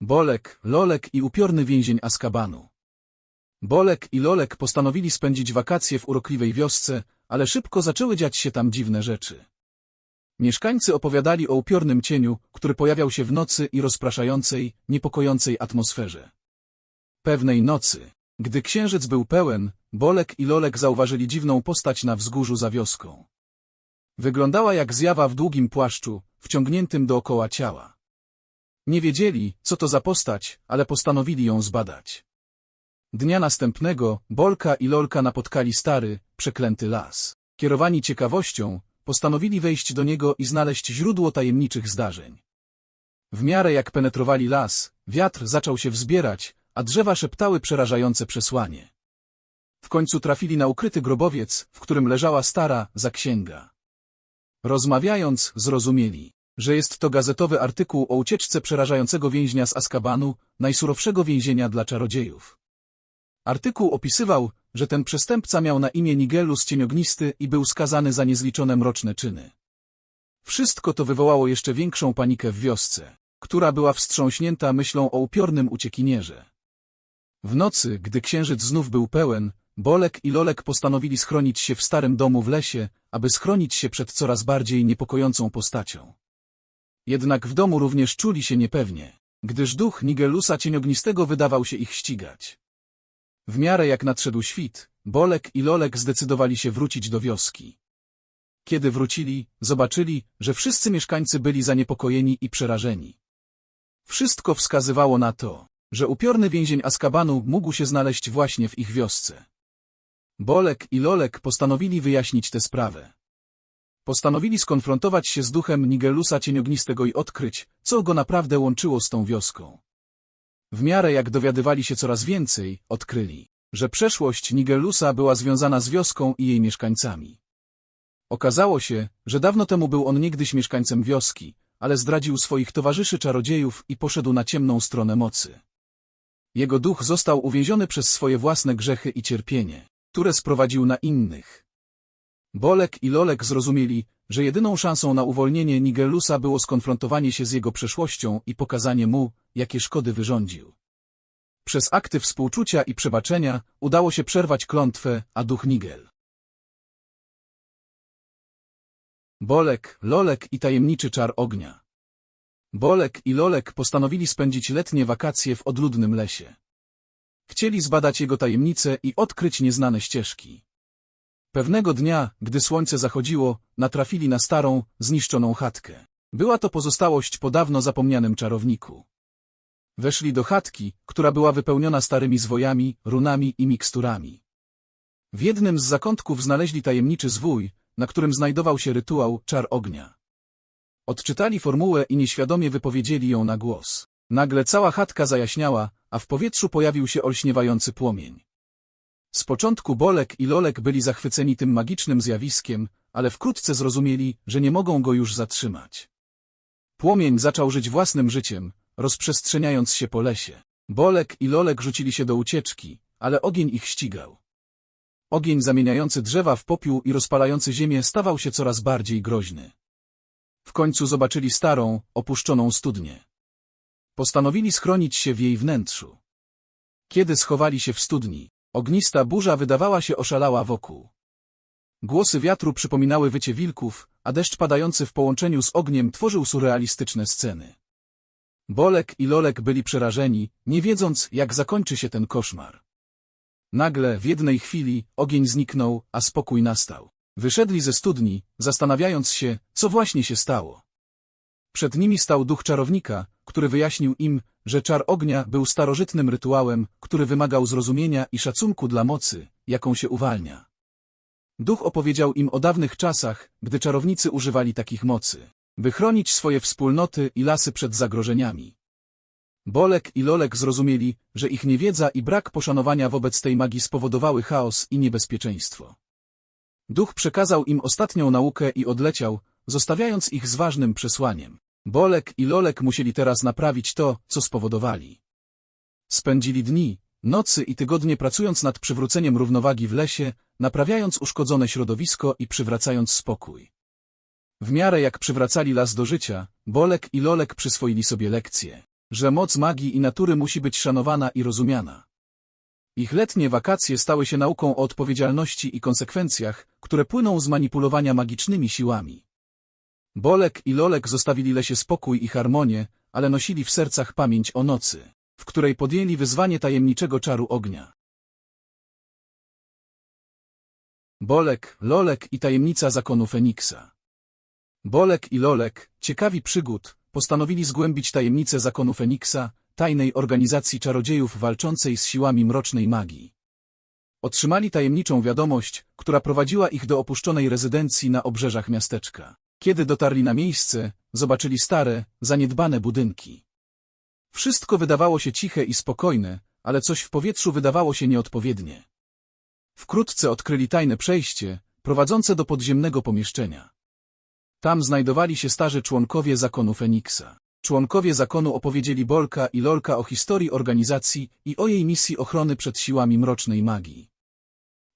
Bolek, Lolek i upiorny więzień Askabanu. Bolek i Lolek postanowili spędzić wakacje w urokliwej wiosce, ale szybko zaczęły dziać się tam dziwne rzeczy. Mieszkańcy opowiadali o upiornym cieniu, który pojawiał się w nocy i rozpraszającej, niepokojącej atmosferze. Pewnej nocy, gdy księżyc był pełen, Bolek i Lolek zauważyli dziwną postać na wzgórzu za wioską. Wyglądała jak zjawa w długim płaszczu, wciągniętym dookoła ciała. Nie wiedzieli, co to za postać, ale postanowili ją zbadać. Dnia następnego Bolka i Lolka napotkali stary, przeklęty las. Kierowani ciekawością, postanowili wejść do niego i znaleźć źródło tajemniczych zdarzeń. W miarę jak penetrowali las, wiatr zaczął się wzbierać, a drzewa szeptały przerażające przesłanie. W końcu trafili na ukryty grobowiec, w którym leżała stara zaksięga. Rozmawiając, zrozumieli, że jest to gazetowy artykuł o ucieczce przerażającego więźnia z Askabanu, najsurowszego więzienia dla czarodziejów. Artykuł opisywał, że ten przestępca miał na imię Nigelus Cieniognisty i był skazany za niezliczone mroczne czyny. Wszystko to wywołało jeszcze większą panikę w wiosce, która była wstrząśnięta myślą o upiornym uciekinierze. W nocy, gdy księżyc znów był pełen, Bolek i Lolek postanowili schronić się w starym domu w lesie, aby schronić się przed coraz bardziej niepokojącą postacią. Jednak w domu również czuli się niepewnie, gdyż duch Nigelusa Cieniognistego wydawał się ich ścigać. W miarę jak nadszedł świt, Bolek i Lolek zdecydowali się wrócić do wioski. Kiedy wrócili, zobaczyli, że wszyscy mieszkańcy byli zaniepokojeni i przerażeni. Wszystko wskazywało na to, że upiorny więzień Askabanu mógł się znaleźć właśnie w ich wiosce. Bolek i Lolek postanowili wyjaśnić tę sprawę. Postanowili skonfrontować się z duchem Nigelusa Cieniognistego i odkryć, co go naprawdę łączyło z tą wioską. W miarę jak dowiadywali się coraz więcej, odkryli, że przeszłość Nigelusa była związana z wioską i jej mieszkańcami. Okazało się, że dawno temu był on niegdyś mieszkańcem wioski, ale zdradził swoich towarzyszy czarodziejów i poszedł na ciemną stronę mocy. Jego duch został uwięziony przez swoje własne grzechy i cierpienie, które sprowadził na innych. Bolek i Lolek zrozumieli, że jedyną szansą na uwolnienie Nigelusa było skonfrontowanie się z jego przeszłością i pokazanie mu, jakie szkody wyrządził. Przez akty współczucia i przebaczenia udało się przerwać klątwę, a duch Nigel. Bolek, Lolek i tajemniczy czar ognia. Bolek i Lolek postanowili spędzić letnie wakacje w odludnym lesie. Chcieli zbadać jego tajemnice i odkryć nieznane ścieżki. Pewnego dnia, gdy słońce zachodziło, natrafili na starą, zniszczoną chatkę. Była to pozostałość po dawno zapomnianym czarowniku. Weszli do chatki, która była wypełniona starymi zwojami, runami i miksturami. W jednym z zakątków znaleźli tajemniczy zwój, na którym znajdował się rytuał czar ognia. Odczytali formułę i nieświadomie wypowiedzieli ją na głos. Nagle cała chatka zajaśniała, a w powietrzu pojawił się olśniewający płomień. Z początku Bolek i Lolek byli zachwyceni tym magicznym zjawiskiem, ale wkrótce zrozumieli, że nie mogą go już zatrzymać. Płomień zaczął żyć własnym życiem, rozprzestrzeniając się po lesie. Bolek i Lolek rzucili się do ucieczki, ale ogień ich ścigał. Ogień zamieniający drzewa w popiół i rozpalający ziemię stawał się coraz bardziej groźny. W końcu zobaczyli starą, opuszczoną studnię. Postanowili schronić się w jej wnętrzu. Kiedy schowali się w studni, ognista burza wydawała się oszalała wokół. Głosy wiatru przypominały wycie wilków, a deszcz padający w połączeniu z ogniem tworzył surrealistyczne sceny. Bolek i Lolek byli przerażeni, nie wiedząc, jak zakończy się ten koszmar. Nagle, w jednej chwili, ogień zniknął, a spokój nastał. Wyszedli ze studni, zastanawiając się, co właśnie się stało. Przed nimi stał duch czarownika, który wyjaśnił im, że czar ognia był starożytnym rytuałem, który wymagał zrozumienia i szacunku dla mocy, jaką się uwalnia. Duch opowiedział im o dawnych czasach, gdy czarownicy używali takich mocy, by chronić swoje wspólnoty i lasy przed zagrożeniami. Bolek i Lolek zrozumieli, że ich niewiedza i brak poszanowania wobec tej magii spowodowały chaos i niebezpieczeństwo. Duch przekazał im ostatnią naukę i odleciał, zostawiając ich z ważnym przesłaniem. Bolek i Lolek musieli teraz naprawić to, co spowodowali. Spędzili dni, nocy i tygodnie pracując nad przywróceniem równowagi w lesie, naprawiając uszkodzone środowisko i przywracając spokój. W miarę jak przywracali las do życia, Bolek i Lolek przyswoili sobie lekcje. że moc magii i natury musi być szanowana i rozumiana. Ich letnie wakacje stały się nauką o odpowiedzialności i konsekwencjach, które płyną z manipulowania magicznymi siłami. Bolek i Lolek zostawili lesie spokój i harmonię, ale nosili w sercach pamięć o nocy, w której podjęli wyzwanie tajemniczego czaru ognia. Bolek, Lolek i tajemnica zakonu Feniksa Bolek i Lolek, ciekawi przygód, postanowili zgłębić tajemnicę zakonu Feniksa, tajnej organizacji czarodziejów walczącej z siłami mrocznej magii. Otrzymali tajemniczą wiadomość, która prowadziła ich do opuszczonej rezydencji na obrzeżach miasteczka. Kiedy dotarli na miejsce, zobaczyli stare, zaniedbane budynki. Wszystko wydawało się ciche i spokojne, ale coś w powietrzu wydawało się nieodpowiednie. Wkrótce odkryli tajne przejście, prowadzące do podziemnego pomieszczenia. Tam znajdowali się starzy członkowie zakonu Feniksa. Członkowie zakonu opowiedzieli Bolka i Lolka o historii organizacji i o jej misji ochrony przed siłami mrocznej magii.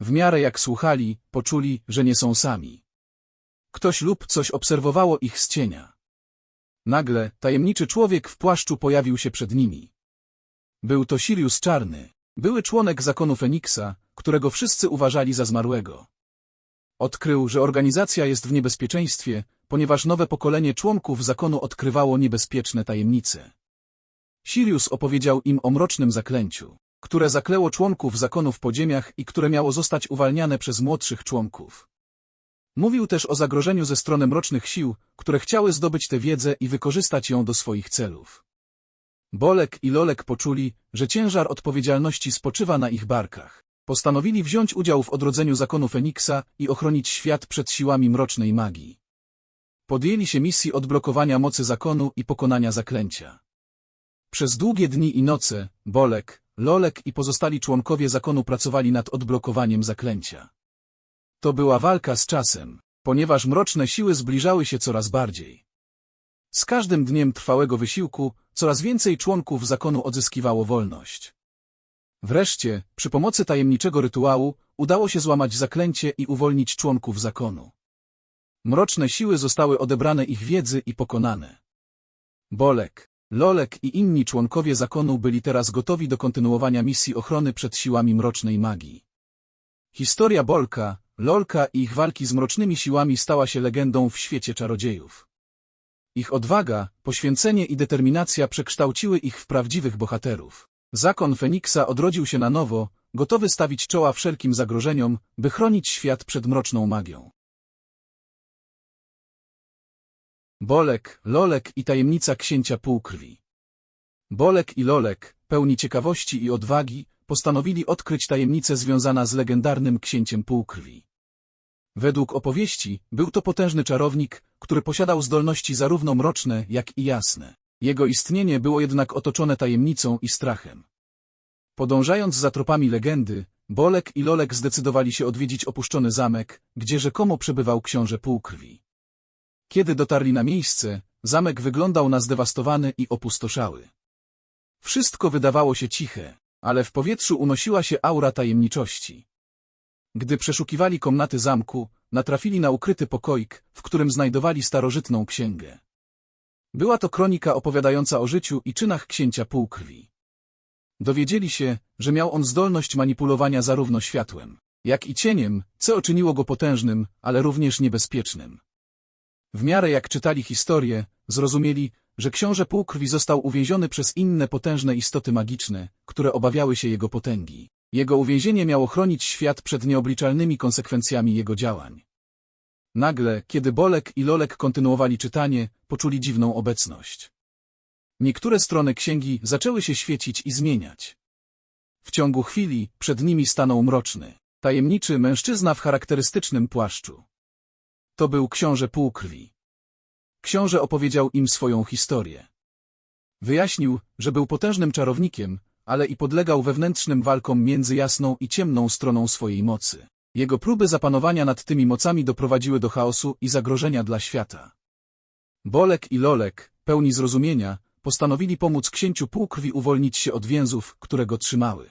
W miarę jak słuchali, poczuli, że nie są sami. Ktoś lub coś obserwowało ich z cienia. Nagle tajemniczy człowiek w płaszczu pojawił się przed nimi. Był to Sirius Czarny, były członek zakonu Feniksa, którego wszyscy uważali za zmarłego. Odkrył, że organizacja jest w niebezpieczeństwie, ponieważ nowe pokolenie członków zakonu odkrywało niebezpieczne tajemnice. Sirius opowiedział im o mrocznym zaklęciu, które zakleło członków zakonu w podziemiach i które miało zostać uwalniane przez młodszych członków. Mówił też o zagrożeniu ze strony mrocznych sił, które chciały zdobyć tę wiedzę i wykorzystać ją do swoich celów. Bolek i Lolek poczuli, że ciężar odpowiedzialności spoczywa na ich barkach. Postanowili wziąć udział w odrodzeniu zakonu Feniksa i ochronić świat przed siłami mrocznej magii. Podjęli się misji odblokowania mocy zakonu i pokonania zaklęcia. Przez długie dni i noce, Bolek, Lolek i pozostali członkowie zakonu pracowali nad odblokowaniem zaklęcia. To była walka z czasem, ponieważ mroczne siły zbliżały się coraz bardziej. Z każdym dniem trwałego wysiłku coraz więcej członków zakonu odzyskiwało wolność. Wreszcie, przy pomocy tajemniczego rytuału, udało się złamać zaklęcie i uwolnić członków zakonu. Mroczne siły zostały odebrane ich wiedzy i pokonane. Bolek, Lolek i inni członkowie zakonu byli teraz gotowi do kontynuowania misji ochrony przed siłami mrocznej magii. Historia Bolka, Lolka i ich walki z mrocznymi siłami stała się legendą w świecie czarodziejów. Ich odwaga, poświęcenie i determinacja przekształciły ich w prawdziwych bohaterów. Zakon Feniksa odrodził się na nowo, gotowy stawić czoła wszelkim zagrożeniom, by chronić świat przed mroczną magią. Bolek, Lolek i tajemnica księcia półkrwi Bolek i Lolek, pełni ciekawości i odwagi, postanowili odkryć tajemnicę związana z legendarnym księciem półkrwi. Według opowieści, był to potężny czarownik, który posiadał zdolności zarówno mroczne, jak i jasne. Jego istnienie było jednak otoczone tajemnicą i strachem. Podążając za tropami legendy, Bolek i Lolek zdecydowali się odwiedzić opuszczony zamek, gdzie rzekomo przebywał książę półkrwi. Kiedy dotarli na miejsce, zamek wyglądał na zdewastowany i opustoszały. Wszystko wydawało się ciche, ale w powietrzu unosiła się aura tajemniczości. Gdy przeszukiwali komnaty zamku, natrafili na ukryty pokoik, w którym znajdowali starożytną księgę. Była to kronika opowiadająca o życiu i czynach księcia półkrwi. Dowiedzieli się, że miał on zdolność manipulowania zarówno światłem, jak i cieniem, co uczyniło go potężnym, ale również niebezpiecznym. W miarę jak czytali historię, zrozumieli, że książę półkrwi został uwięziony przez inne potężne istoty magiczne, które obawiały się jego potęgi. Jego uwięzienie miało chronić świat przed nieobliczalnymi konsekwencjami jego działań. Nagle, kiedy Bolek i Lolek kontynuowali czytanie, poczuli dziwną obecność. Niektóre strony księgi zaczęły się świecić i zmieniać. W ciągu chwili przed nimi stanął mroczny, tajemniczy mężczyzna w charakterystycznym płaszczu. To był książę półkrwi. Książę opowiedział im swoją historię. Wyjaśnił, że był potężnym czarownikiem, ale i podlegał wewnętrznym walkom między jasną i ciemną stroną swojej mocy. Jego próby zapanowania nad tymi mocami doprowadziły do chaosu i zagrożenia dla świata. Bolek i Lolek, pełni zrozumienia, postanowili pomóc księciu półkrwi uwolnić się od więzów, które go trzymały.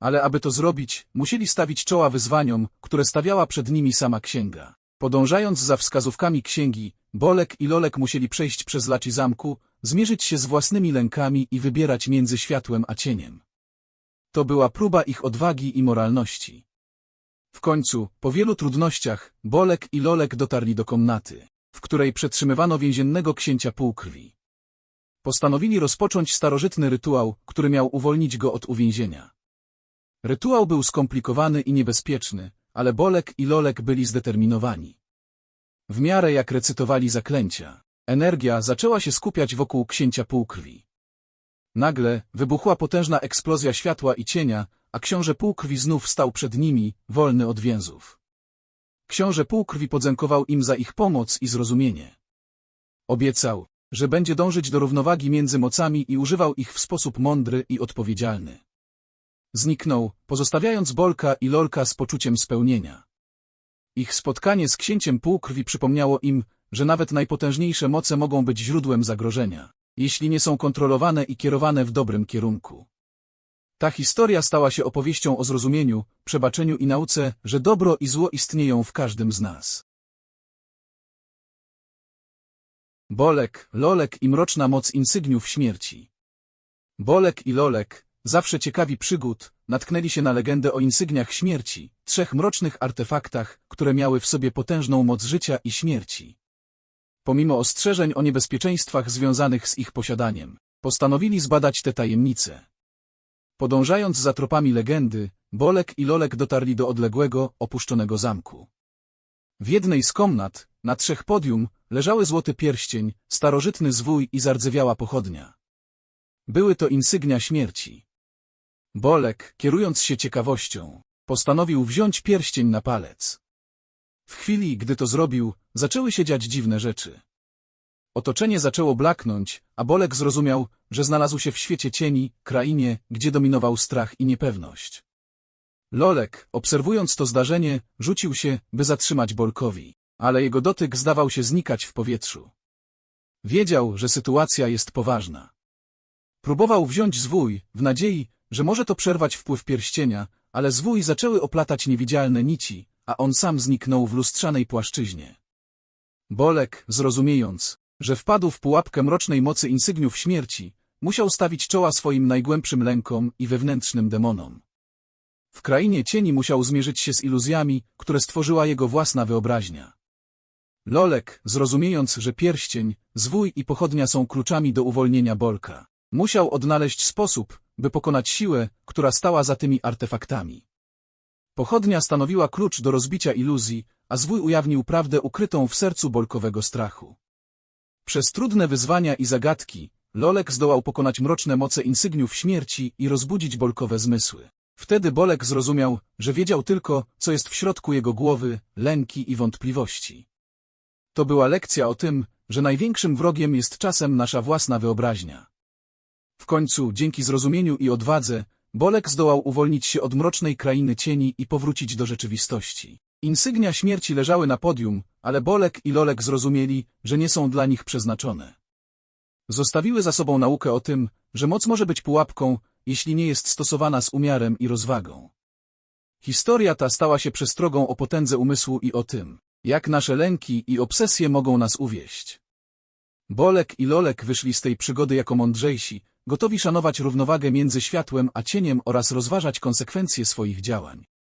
Ale aby to zrobić, musieli stawić czoła wyzwaniom, które stawiała przed nimi sama księga. Podążając za wskazówkami księgi, Bolek i Lolek musieli przejść przez laci zamku, zmierzyć się z własnymi lękami i wybierać między światłem a cieniem. To była próba ich odwagi i moralności. W końcu, po wielu trudnościach, Bolek i Lolek dotarli do komnaty, w której przetrzymywano więziennego księcia półkrwi. Postanowili rozpocząć starożytny rytuał, który miał uwolnić go od uwięzienia. Rytuał był skomplikowany i niebezpieczny, ale Bolek i Lolek byli zdeterminowani. W miarę jak recytowali zaklęcia, energia zaczęła się skupiać wokół księcia półkrwi. Nagle wybuchła potężna eksplozja światła i cienia, a książę półkrwi znów stał przed nimi, wolny od więzów. Książę półkrwi podziękował im za ich pomoc i zrozumienie. Obiecał, że będzie dążyć do równowagi między mocami i używał ich w sposób mądry i odpowiedzialny. Zniknął, pozostawiając Bolka i Lolka z poczuciem spełnienia. Ich spotkanie z księciem półkrwi przypomniało im, że nawet najpotężniejsze moce mogą być źródłem zagrożenia, jeśli nie są kontrolowane i kierowane w dobrym kierunku. Ta historia stała się opowieścią o zrozumieniu, przebaczeniu i nauce, że dobro i zło istnieją w każdym z nas. Bolek, Lolek i mroczna moc insygniów śmierci. Bolek i Lolek, zawsze ciekawi przygód, natknęli się na legendę o insygniach śmierci, trzech mrocznych artefaktach, które miały w sobie potężną moc życia i śmierci. Pomimo ostrzeżeń o niebezpieczeństwach związanych z ich posiadaniem, postanowili zbadać te tajemnice. Podążając za tropami legendy, Bolek i Lolek dotarli do odległego, opuszczonego zamku. W jednej z komnat, na trzech podium, leżały złoty pierścień, starożytny zwój i zardzewiała pochodnia. Były to insygnia śmierci. Bolek, kierując się ciekawością, postanowił wziąć pierścień na palec. W chwili, gdy to zrobił, zaczęły się dziać dziwne rzeczy. Otoczenie zaczęło blaknąć, a Bolek zrozumiał, że znalazł się w świecie cieni, krainie, gdzie dominował strach i niepewność. Lolek, obserwując to zdarzenie, rzucił się, by zatrzymać Bolkowi, ale jego dotyk zdawał się znikać w powietrzu. Wiedział, że sytuacja jest poważna. Próbował wziąć zwój, w nadziei, że może to przerwać wpływ pierścienia, ale zwój zaczęły oplatać niewidzialne nici, a on sam zniknął w lustrzanej płaszczyźnie. Bolek, zrozumiejąc, że wpadł w pułapkę mrocznej mocy insygniów śmierci, musiał stawić czoła swoim najgłębszym lękom i wewnętrznym demonom. W krainie cieni musiał zmierzyć się z iluzjami, które stworzyła jego własna wyobraźnia. Lolek, zrozumiejąc, że pierścień, zwój i pochodnia są kluczami do uwolnienia Bolka, musiał odnaleźć sposób, by pokonać siłę, która stała za tymi artefaktami. Pochodnia stanowiła klucz do rozbicia iluzji, a zwój ujawnił prawdę ukrytą w sercu bolkowego strachu. Przez trudne wyzwania i zagadki, Lolek zdołał pokonać mroczne moce insygniów śmierci i rozbudzić bolkowe zmysły. Wtedy Bolek zrozumiał, że wiedział tylko, co jest w środku jego głowy, lęki i wątpliwości. To była lekcja o tym, że największym wrogiem jest czasem nasza własna wyobraźnia. W końcu, dzięki zrozumieniu i odwadze, Bolek zdołał uwolnić się od mrocznej krainy cieni i powrócić do rzeczywistości. Insygnia śmierci leżały na podium, ale Bolek i Lolek zrozumieli, że nie są dla nich przeznaczone. Zostawiły za sobą naukę o tym, że moc może być pułapką, jeśli nie jest stosowana z umiarem i rozwagą. Historia ta stała się przestrogą o potędze umysłu i o tym, jak nasze lęki i obsesje mogą nas uwieść. Bolek i Lolek wyszli z tej przygody jako mądrzejsi, gotowi szanować równowagę między światłem a cieniem oraz rozważać konsekwencje swoich działań.